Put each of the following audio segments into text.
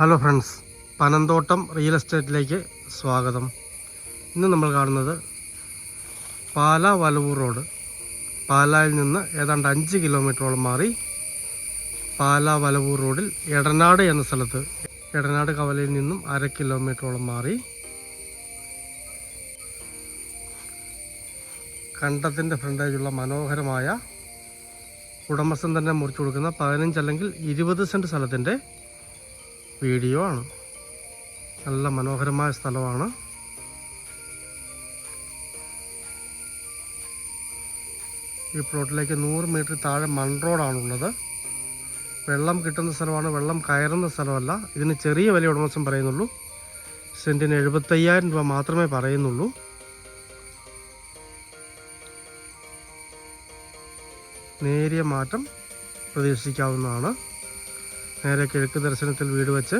Hello friends Panamthottam real എസ്റ്റേറ്റിലേക്ക് സ്വാഗതം. ഇന്ന് നമ്മൾ കാണുന്നത് പാല വലവൂർ റോഡ്. പാലായിൽ നിന്ന് ഏതാണ്ട് അഞ്ച് കിലോമീറ്ററോളം മാറി പാല വലവൂർ റോഡിൽ എടനാട് എന്ന സ്ഥലത്ത് എടനാട് കവലയിൽ നിന്നും അര കിലോമീറ്ററോളം മാറി കണ്ടത്തിന്റെ ഫ്രണ്ടേജുള്ള മനോഹരമായ ഉടമസ്ഥൻ തന്നെ മുറിച്ചു കൊടുക്കുന്ന പതിനഞ്ച് അല്ലെങ്കിൽ ഇരുപത് സെന്റ് സ്ഥലത്തിന്റെ വീഡിയോ ആണ്. നല്ല മനോഹരമായ സ്ഥലമാണ്. ഈ പ്ലോട്ടിലേക്ക് നൂറ് മീറ്റർ താഴെ മൺ റോഡാണുള്ളത് വെള്ളം കിട്ടുന്ന സ്ഥലമാണ് വെള്ളം കയറുന്ന സ്ഥലമല്ല. ഇതിന് ചെറിയ വില ഉടമസ്ഥൻ പറയുന്നുള്ളൂ. സെന്റിന് എഴുപത്തയ്യായിരം രൂപ മാത്രമേ പറയുന്നുള്ളൂ. നേരിയ മാറ്റം പ്രതീക്ഷിക്കാവുന്നതാണ്. നേരെ കിഴക്ക് ദർശനത്തിൽ വീട് വെച്ച്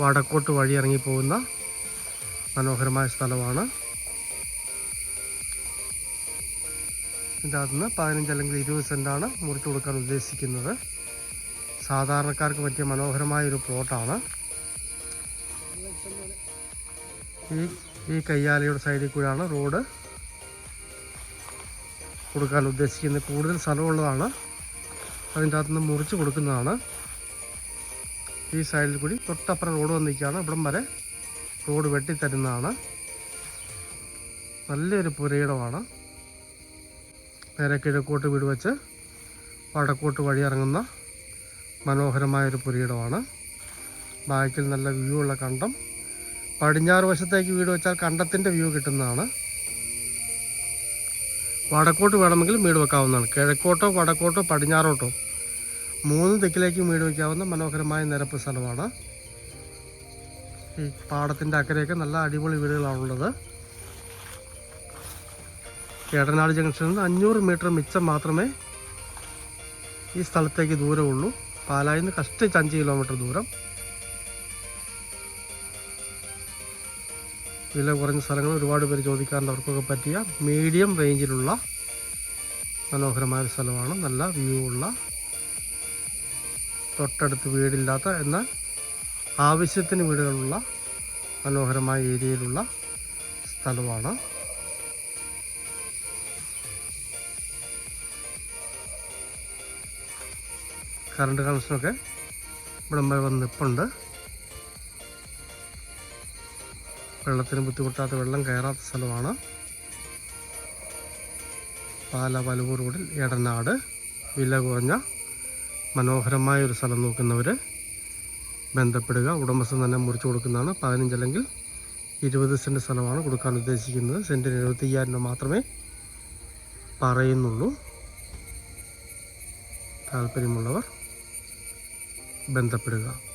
വടക്കോട്ട് വഴി ഇറങ്ങിപ്പോകുന്ന മനോഹരമായ സ്ഥലമാണ്. ഇതിനകത്ത് നിന്ന് പതിനഞ്ച് അല്ലെങ്കിൽ ഇരുപത് സെന്റാണ് മുറിച്ചു കൊടുക്കാൻ ഉദ്ദേശിക്കുന്നത്. സാധാരണക്കാർക്ക് പറ്റിയ മനോഹരമായ ഒരു പ്ലോട്ടാണ് ഈ ഈ കയ്യാലയുടെ സൈഡിൽ കൂടെയാണ് റോഡ് കൊടുക്കാൻ ഉദ്ദേശിക്കുന്നത്. കൂടുതൽ സ്ഥലമുള്ളതാണ്. അതിന്റെ അകത്തുനിന്ന് മുറിച്ച് കൊടുക്കുന്നതാണ്. ഈ സൈഡിൽ കൂടി തൊട്ടപ്പുറം റോഡ് വന്നിരിക്കുകയാണ്. ഇവിടം വരെ റോഡ് വെട്ടിത്തരുന്നതാണ് നല്ലൊരു പുരയിടമാണ്. നേരെ കിഴക്കോട്ട് വീട് വെച്ച് വടക്കോട്ട് വഴി ഇറങ്ങുന്ന മനോഹരമായൊരു പുരയിടമാണ്. ബാക്കിൽ നല്ല വ്യൂ ഉള്ള കണ്ടം. പടിഞ്ഞാറ് വശത്തേക്ക് വീട് വെച്ചാൽ കണ്ടത്തിന്റെ വ്യൂ കിട്ടുന്നതാണ്. വടക്കോട്ട് വേണമെങ്കിൽ വീട് വെക്കാവുന്നതാണ്. കിഴക്കോട്ടോ വടക്കോട്ടോ പടിഞ്ഞാറോട്ടോ മൂന്ന് ദിക്കിലേക്കും വീട് വയ്ക്കാവുന്ന മനോഹരമായ നിരപ്പ് സ്ഥലമാണ്. ഈ പാടത്തിന്റെ അക്കരെയൊക്കെ നല്ല അടിപൊളി വീടുകളാണുള്ളത്. ഏടനാട് ജംഗ്ഷനിൽ നിന്ന് അഞ്ഞൂറ് മീറ്റർ മിച്ചം മാത്രമേ ഈ സ്ഥലത്തേക്ക് ദൂരമുള്ളൂ. പാലായിൽ നിന്ന് കഷ്ടിച്ച് അഞ്ച് കിലോമീറ്റർ ദൂരം. വില കുറഞ്ഞ സ്ഥലങ്ങൾ ഒരുപാട് പേര് ചോദിക്കാറുണ്ട്. അവർക്കൊക്കെ പറ്റിയ മീഡിയം റേഞ്ചിലുള്ള മനോഹരമായ സ്ഥലമാണ്. നല്ല വ്യൂ ഉള്ള തൊട്ടടുത്ത് വീടില്ലാത്ത എന്നാൽ ആവശ്യത്തിന് വീടുകളുള്ള മനോഹരമായ ഏരിയയിലുള്ള സ്ഥലമാണ്. കറണ്ട് കണക്ഷനൊക്കെ ഇവിടം വരെ വന്ന് നിൽപ്പുണ്ട് വെള്ളത്തിന് ബുദ്ധിമുട്ടാത്ത വെള്ളം കയറാത്ത സ്ഥലമാണ്. പാല വലവൂർ റോഡിൽ എടനാട് വില കുറഞ്ഞ മനോഹരമായ ഒരു സ്ഥലം നോക്കുന്നവർ ബന്ധപ്പെടുക ഉടമസ്ഥൻ തന്നെ മുറിച്ചു കൊടുക്കുന്നതാണ്. പതിനഞ്ച് അല്ലെങ്കിൽ ഇരുപത് സെന്റ് സ്ഥലമാണ് കൊടുക്കാൻ ഉദ്ദേശിക്കുന്നത്. സെന്റിന് എഴുപത്തയ്യായിരം രൂപ മാത്രമേ പറയുന്നുള്ളൂ. താല്പര്യമുള്ളവർ ബന്ധപ്പെടുക.